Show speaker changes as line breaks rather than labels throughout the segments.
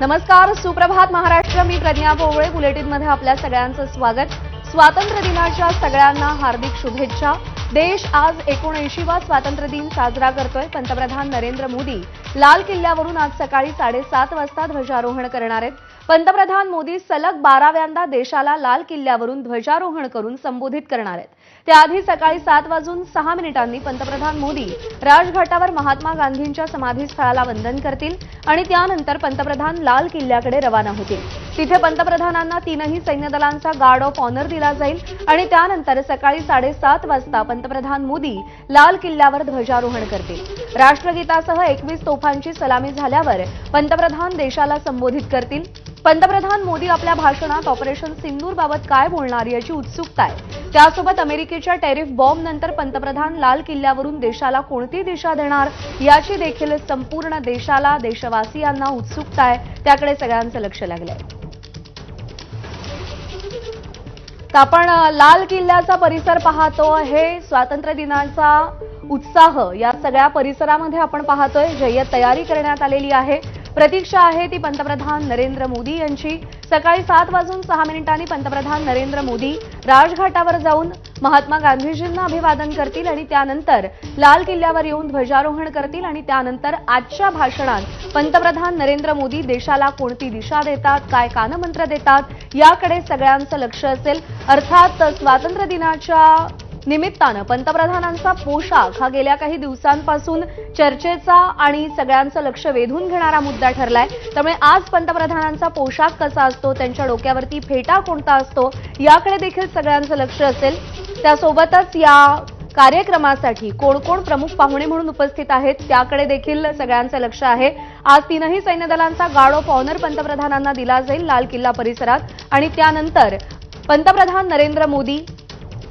नमस्कार सुप्रभात महाराष्ट्र. मी प्रज्ञा पोवळे बुलेटिनमध्ये आपल्या सगळ्यांचं स्वागत. स्वातंत्र्य दिनाच्या सगळ्यांना हार्दिक शुभेच्छा. देश आज एकोणऐंशीवा स्वातंत्र्य दिन साजरा करतोय. पंतप्रधान नरेंद्र मोदी लाल किल्ल्यावरून आज सकाळी साडेसात वाजता ध्वजारोहण करणार आहेत. पंतप्रधान मोदी सलग बाराव्यांदा देशाला लाल किल्ल्यावरून ध्वजारोहण करून संबोधित करणार आहेत. त्याआधी सकाळी सात वाजून सहा मिनिटांनी पंतप्रधान मोदी राजघाटावर महात्मा गांधींच्या समाधीस्थळाला वंदन करतील आणि त्यानंतर पंतप्रधान लाल किल्ल्याकडे रवाना होतील. तिथे पंतप्रधानांना तीनही सैन्यदलांचा गार्ड ऑफ ऑनर दिला जाईल आणि त्यानंतर सकाळी साडेसात वाजता पंतप्रधान मोदी लाल किल्ल्यावर ध्वजारोहण करतील. राष्ट्रगीतासह एकवीस तोफांची सलामी झाल्यावर पंतप्रधान देशाला संबोधित करतील. पंतप्रधान मोदी आपल्या भाषणात ऑपरेशन सिंदूरबाबत काय बोलणार याची उत्सुकता आहे. त्यासोबत अमेरिकेच्या टेरिफ बॉम्ब नंतर पंतप्रधान लाल किल्ल्यावरून देशाला कोणती दिशा देणार याची देखील संपूर्ण देशाला देशवासियांना उत्सुकता आहे. त्याकडे सगळ्यांचं लक्ष लागलंय. तर आपण लाल किल्ल्याचा परिसर पाहतो हे स्वातंत्र्य दिनाचा उत्साह या सगळ्या परिसरामध्ये आपण पाहतोय. जय्यत तयारी करण्यात आलेली आहे. प्रतीक्षा आहे ती पंतप्रधान नरेंद्र मोदी यांची. सकाळी सात वाजून सहा मिनिटांनी पंतप्रधान नरेंद्र मोदी राजघाटावर जाऊन महात्मा गांधीजींना अभिवादन करतील आणि त्यानंतर लाल किल्ल्यावर येऊन ध्वजारोहण करतील आणि त्यानंतर आजच्या भाषणात पंतप्रधान नरेंद्र मोदी देशाला कोणती दिशा देतात काय कानमंत्र देतात याकडे सगळ्यांचं लक्ष असेल. अर्थात स्वातंत्र्य दिनाच्या निमित्तानं पंतप्रधानांचा पोशाख हा गेल्या काही दिवसांपासून चर्चेचा आणि सगळ्यांचं लक्ष वेधून घेणारा मुद्दा ठरलाय. त्यामुळे आज पंतप्रधानांचा पोशाख कसा असतो त्यांच्या डोक्यावरती फेटा कोणता असतो याकडे देखील सगळ्यांचं लक्ष असेल. त्यासोबतच या कार्यक्रमासाठी कोण कोण प्रमुख पाहुणे म्हणून उपस्थित आहेत त्याकडे देखील सगळ्यांचं लक्ष आहे. आज तीनही सैन्य दलांचा गार्ड ऑफ ऑनर पंतप्रधानांना दिला जाईल लाल किल्ला परिसरात. आणि त्यानंतर पंतप्रधान नरेंद्र मोदी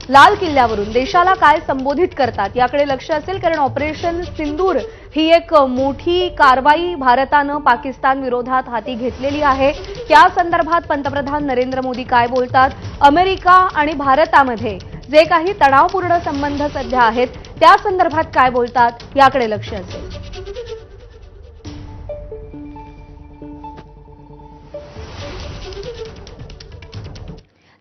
लाल किल्ल्यावरून देशाला काय संबोधित करतात याकडे लक्ष असेल कारण ऑपरेशन सिंदूर ही एक मोठी कारवाई भारतानं पाकिस्तान विरोधात हाती घेतलेली आहे. त्या संदर्भात पंतप्रधान नरेंद्र मोदी काय बोलतात? अमेरिका आणि भारतामध्ये जे काही तणावपूर्ण संबंध सध्या आहेत त्या संदर्भात काय बोलतात? याकडे लक्ष असेल.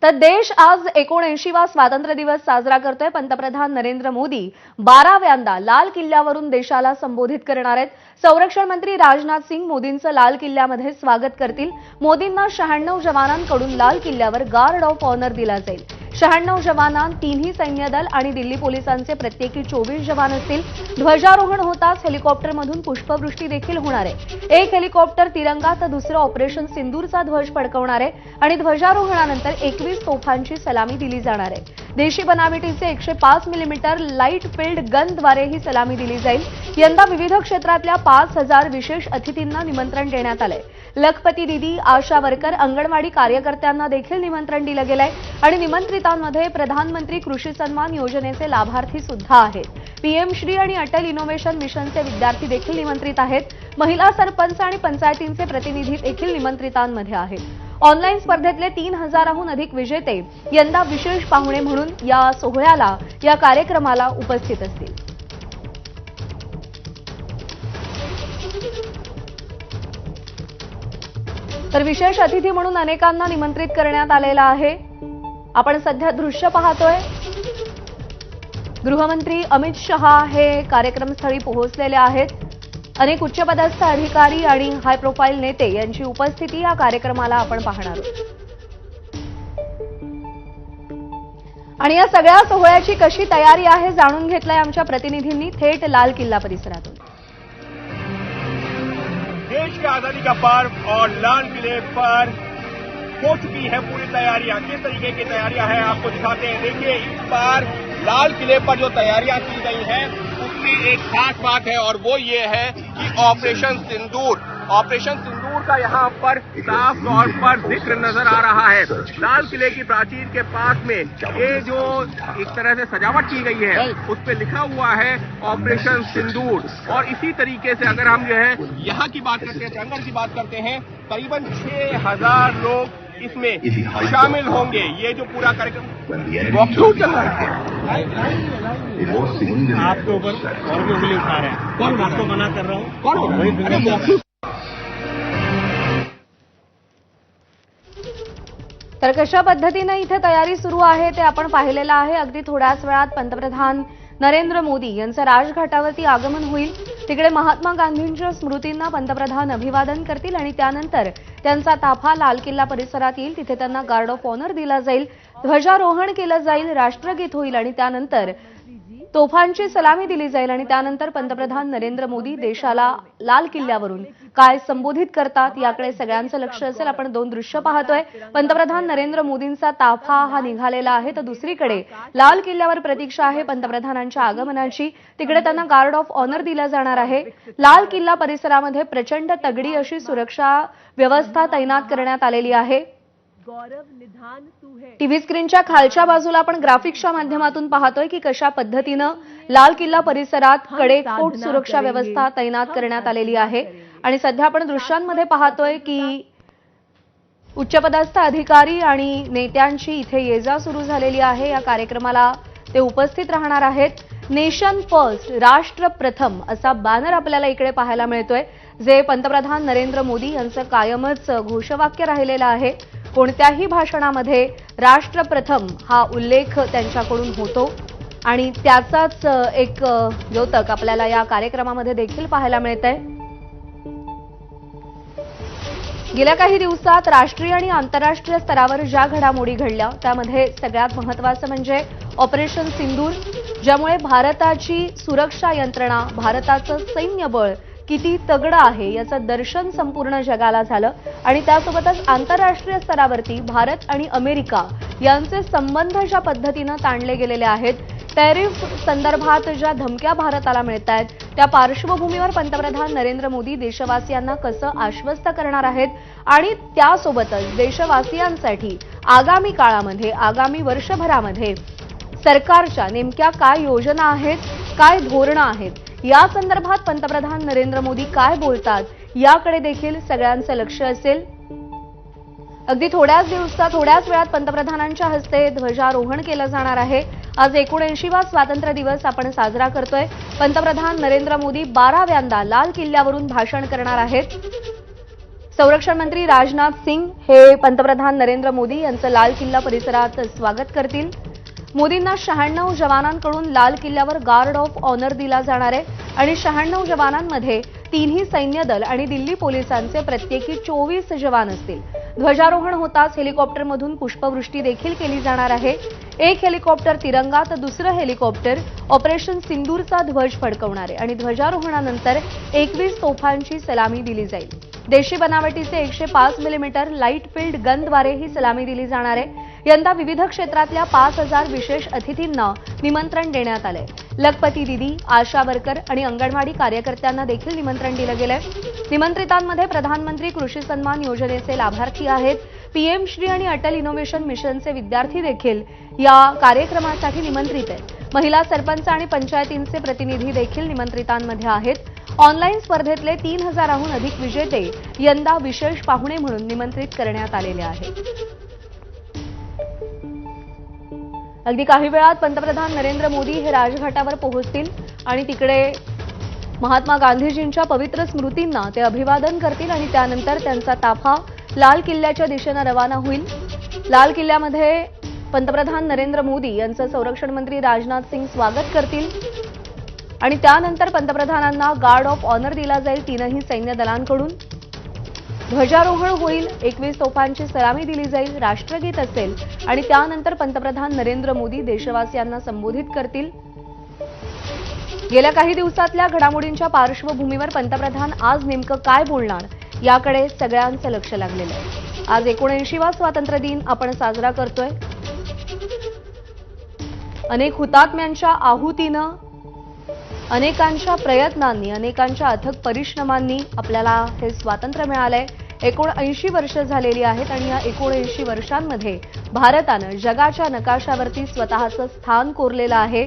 तर देश आज एकोणऐंशीवा स्वातंत्र्य दिवस साजरा करतोय. पंतप्रधान नरेंद्र मोदी बाराव्यांदा लाल किल्ल्यावरून देशाला संबोधित करणार आहेत. संरक्षण मंत्री राजनाथ सिंग मोदींचं लाल किल्ल्यामध्ये स्वागत करतील. मोदींना शहाण्णव जवानांकडून लाल किल्ल्यावर गार्ड ऑफ ऑनर दिला जाईल. शहाण्णव जवानां तिन्ही सैन्य दल आणि दिल्ली पोलिसांचे प्रत्येकी चोवीस जवान असतील. ध्वजारोहण होताच हेलिकॉप्टरमधून पुष्पवृष्टी देखील होणार आहे. एक हेलिकॉप्टर तिरंगा तर दुसरं ऑपरेशन सिंदूरचा ध्वज फडकवणार आहे आणि ध्वजारोहणानंतर एकवीस तोफांची सलामी दिली जाणार आहे. देशी बनावटीचे एकशे पाच मिलीमीटर लाइट फील्ड गनद्वारे ही सलामी दिली जाईल. यंदा विविध क्षेत्रातल्या पाच हजार विशेष अतिथींना निमंत्रण देण्यात आलंय. लखपती दिदी आशा वर्कर अंगणवाडी कार्यकर्त्यांना देखील निमंत्रण दिलं गेलंय आणि निमंत्रितांमध्ये प्रधानमंत्री कृषी सन्मान योजनेचे लाभार्थी सुद्धा आहेत. पीएम श्री आणि अटल इनोव्हेशन मिशनचे विद्यार्थी देखील निमंत्रित आहेत. महिला सरपंच आणि पंचायतींचे प्रतिनिधी देखील निमंत्रितांमध्ये आहेत. ऑनलाईन स्पर्धेतले तीन हजाराहून अधिक विजेते यंदा विशेष पाहुणे म्हणून या सोहळ्याला या कार्यक्रमाला उपस्थित असतील. तर विशेष अतिथी म्हणून अनेकांना निमंत्रित करण्यात आलेला आहे. आपण सध्या दृश्य पाहतोय. गृहमंत्री अमित शहा हे कार्यक्रमस्थळी पोहोचलेले आहेत. अनेक उच्चपदस्थ अधिकारी आणि हाय प्रोफाईल नेते यांची उपस्थिती या कार्यक्रमाला आपण पाहणार आहोत. आणि या सगळ्या सोहळ्याची कशी तयारी आहे जाणून घेतलंय आमच्या प्रतिनिधींनी थेट लाल किल्ला परिसरातून.
देश की आजादी का पर्व और लाल किले पर हो चुकी है पूरी तैयारियां किस तरीके की तैयारियां हैं आपको दिखाते हैं। देखिए इस बार लाल किले पर जो तैयारियां की गई हैं उसमें एक खास बात है और वो ये है कि ऑपरेशन सिंदूर ऑपरेशन सिंदूर का यहाँ पर साफ़ तौर पर ज़िक्र नज़र आ रहा है। लाल किले की प्राचीर के पास में ये जो एक तरह से सजावट की गई है, उस पर लिखा हुआ है ऑपरेशन सिंदूर। और इसी तरीके से अगर हम जो है यहाँ की बात करते हैं, जंगल की बात करते हैं, करीबन छह हज़ार लोग इसमें शामिल होंगे ये जो पूरा कार्यक्रम वॉकआउट चल रहा है
आपके ऊपर और भी उंगली उठा रहे हैं। आपको मना कर रहा हूँ।
तर कशा पद्धतीनं इथे तयारी सुरू आहे ते आपण पाहिलेलं आहे. अगदी थोड्याच वेळात पंतप्रधान नरेंद्र मोदी यांचं राजघाटावरती आगमन होईल. तिकडे महात्मा गांधींच्या स्मृतींना पंतप्रधान अभिवादन करतील आणि त्यानंतर त्यांचा ताफा लाल किल्ला परिसरात येईल. तिथे त्यांना गार्ड ऑफ ऑनर दिला जाईल. ध्वजारोहण केलं जाईल. राष्ट्रगीत होईल आणि त्यानंतर तोफांची सलामी दिली जाईल आणि त्यानंतर पंतप्रधान नरेंद्र मोदी देशाला लाल किल्ल्यावरून काय संबोधित करतात याकडे सगळ्यांचं लक्ष असेल. आपण दोन दृश्य पाहतोय. पंतप्रधान नरेंद्र मोदींचा ताफा हा निघालेला आहे. तर दुसरीकडे लाल किल्ल्यावर प्रतीक्षा आहे पंतप्रधानांच्या आगमनाची. तिकडे त्यांना गार्ड ऑफ ऑनर दिला जाणार आहे. लाल किल्ला परिसरामध्ये प्रचंड तगडी अशी सुरक्षा व्यवस्था तैनात करण्यात आलेली आहे. टीव्ही स्क्रीनच्या खालच्या बाजूला आपण ग्राफिक्सच्या माध्यमातून पाहतोय की कशा पद्धतीनं लाल किल्ला परिसरात कडेकोट सुरक्षा व्यवस्था तैनात करण्यात आलेली आहे. आणि सध्या आपण दृश्यांमध्ये पाहतोय की उच्चपदस्थ अधिकारी आणि नेत्यांची इथे ये जा सुरू झालेली आहे. या कार्यक्रमाला ते उपस्थित राहणार आहेत. नेशन फर्स्ट राष्ट्र प्रथम असा बॅनर आपल्याला इकडे पाहायला मिळतोय. जे पंतप्रधान नरेंद्र मोदी यांचं कायमच घोषवाक्य राहिलेलं आहे. कोणत्याही भाषणामध्ये राष्ट्र प्रथम हा उल्लेख त्यांच्याकडून होतो. आणि त्याचाच एक द्योतक आपल्याला या कार्यक्रमामध्ये देखील पाहायला मिळत आहे गेल्या काही दिवसात राष्ट्रीय आणि आंतरराष्ट्रीय स्तरावर ज्या घडामोडी घडल्या त्यामध्ये सगळ्यात महत्वाचं म्हणजे ऑपरेशन सिंदूर ज्यामुळे भारताची सुरक्षा यंत्रणा भारताचं सैन्यबळ किती तगडं आहे याचं दर्शन संपूर्ण जगाला झालं. आणि त्यासोबतच आंतरराष्ट्रीय स्तरावरती भारत आणि अमेरिका यांचे संबंध ज्या पद्धतीनं ताणले गेलेले आहेत टॅरिफ संदर्भात ज्या धमक्या भारताला मिळत आहेत त्या पार्श्वभूमीवर पंतप्रधान नरेंद्र मोदी देशवासियांना कसं आश्वस्त करणार आहेत आणि त्यासोबतच देशवासियांसाठी आगामी काळामध्ये आगामी वर्षभरामध्ये सरकारच्या नेमक्या काय योजना आहेत काय धोरणं आहेत या संदर्भात पंतप्रधान नरेंद्र मोदी काय बोलतात याकडे देखील सगळ्यांचं लक्ष असेल. अगदी थोड्याच दिवसात थोड्याच वेळात पंतप्रधानांच्या हस्ते ध्वजारोहण केलं जाणार आहे. आज एकोणऐंशीवा स्वातंत्र्य दिवस आपण साजरा करतोय. पंतप्रधान नरेंद्र मोदी बाराव्यांदा लाल किल्ल्यावरून भाषण करणार आहेत. संरक्षण मंत्री राजनाथ सिंग हे पंतप्रधान नरेंद्र मोदी यांचं लाल किल्ला परिसरात स्वागत करतील. मोदींना शहाण्णव जवानांकडून लाल किल्ल्यावर गार्ड ऑफ ऑनर दिला जाणार आहे. आणि शहाण्णव जवानांमध्ये तीनही सैन्य दल आणि दिल्ली पोलिसांचे प्रत्येकी चोवीस जवान असतील. ध्वजारोहण होताच हेलिकॉप्टरमधून पुष्पवृष्टी देखील केली जाणार आहे. एक हेलिकॉप्टर तिरंगा तर दुसरं हेलिकॉप्टर ऑपरेशन सिंदूरचा ध्वज फडकवणार आहे. आणि ध्वजारोहणानंतर एकवीस तोफांची सलामी दिली जाईल. देशी बनावटीचे एकशे पाच मिलीमीटर लाइट फील्ड गनद्वारे ही सलामी दिली जाणार आहे. यंदा विविध क्षेत्रातल्या पाच हजार विशेष अतिथींना निमंत्रण देण्यात आलंय. लखपती दिदी आशा वर्कर आणि अंगणवाडी कार्यकर्त्यांना देखील निमंत्रण दिलं गेलंय. निमंत्रितांमध्ये प्रधानमंत्री कृषी सन्मान योजनेचे लाभार्थी आहेत. पीएम श्री आणि अटल इनोव्हेशन मिशनचे विद्यार्थी देखील या कार्यक्रमासाठी निमंत्रित आहेत. महिला सरपंच आणि पंचायतींचे प्रतिनिधी देखील निमंत्रितांमध्ये आहेत. ऑनलाईन स्पर्धेतले तीन हजाराहून अधिक विजेते यंदा विशेष पाहुणे म्हणून निमंत्रित करण्यात आलेले आहेत. अगदी काही वेळात पंतप्रधान नरेंद्र मोदी हे राजघाटावर पोहोचतील आणि तिकडे महात्मा गांधीजींच्या पवित्र स्मृतींना ते अभिवादन करतील आणि त्यानंतर त्यांचा ताफा लाल किल्ल्याच्या दिशेनं रवाना होईल. लाल किल्ल्यामध्ये पंतप्रधान नरेंद्र मोदी यांचं संरक्षण मंत्री राजनाथ सिंग स्वागत करतील. आणि त्यानंतर पंतप्रधानांना गार्ड ऑफ ऑनर दिला जाईल तीनही सैन्य दलांकडून ध्वजारोहण होईल एकवीस तोफांची सलामी दिली जाईल राष्ट्रगीत असेल आणि त्यानंतर पंतप्रधान नरेंद्र मोदी देशवासियांना संबोधित करतील. गेल्या काही दिवसातल्या घडामोडींच्या पार्श्वभूमीवर पंतप्रधान आज नेमकं काय बोलणार याकडे सगळ्यांचं लक्ष लागलेलं आहे. आज एकोणऐंशीवा स्वातंत्र्य दिन आपण साजरा करतोय. अनेक हुतात्म्यांच्या आहुतीनं अनेकांच्या प्रयत्नांनी अनेकांच्या अथक परिश्रमांनी आपल्याला हे स्वातंत्र्य मिळालंय. एकोणऐंशी वर्ष झालेली आहेत आणि या एकोणऐंशी वर्षांमध्ये भारतानं जगाच्या नकाशावरती स्वतःचं स्थान कोरलेलं आहे.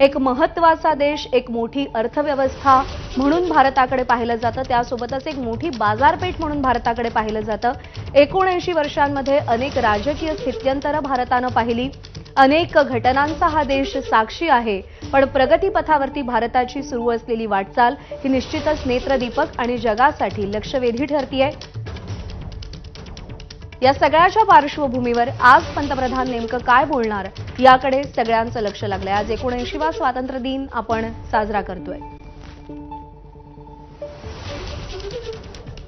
एक महत्त्वाचा देश एक मोठी अर्थव्यवस्था म्हणून भारताकडे पाहिलं जातं. त्यासोबतच एक मोठी बाजारपेठ म्हणून भारताकडे पाहिलं जातं. एकोणऐंशी वर्षांमध्ये अनेक राजकीय स्थित्यंतरं भारतानं पाहिली. अनेक घटनांचा हा देश साक्षी आहे. पण प्रगतीपथावरती भारताची सुरू असलेली वाटचाल ही निश्चितच नेत्रदीपक आणि जगासाठी लक्षवेधी ठरतीये. या सगळ्याच्या पार्श्वभूमीवर आज पंतप्रधान नेमकं काय बोलणार? याकडे सगळ्यांचं लक्ष लागलंय. आज एकोणऐंशीवा स्वातंत्र्य दिन आपण साजरा करतोय.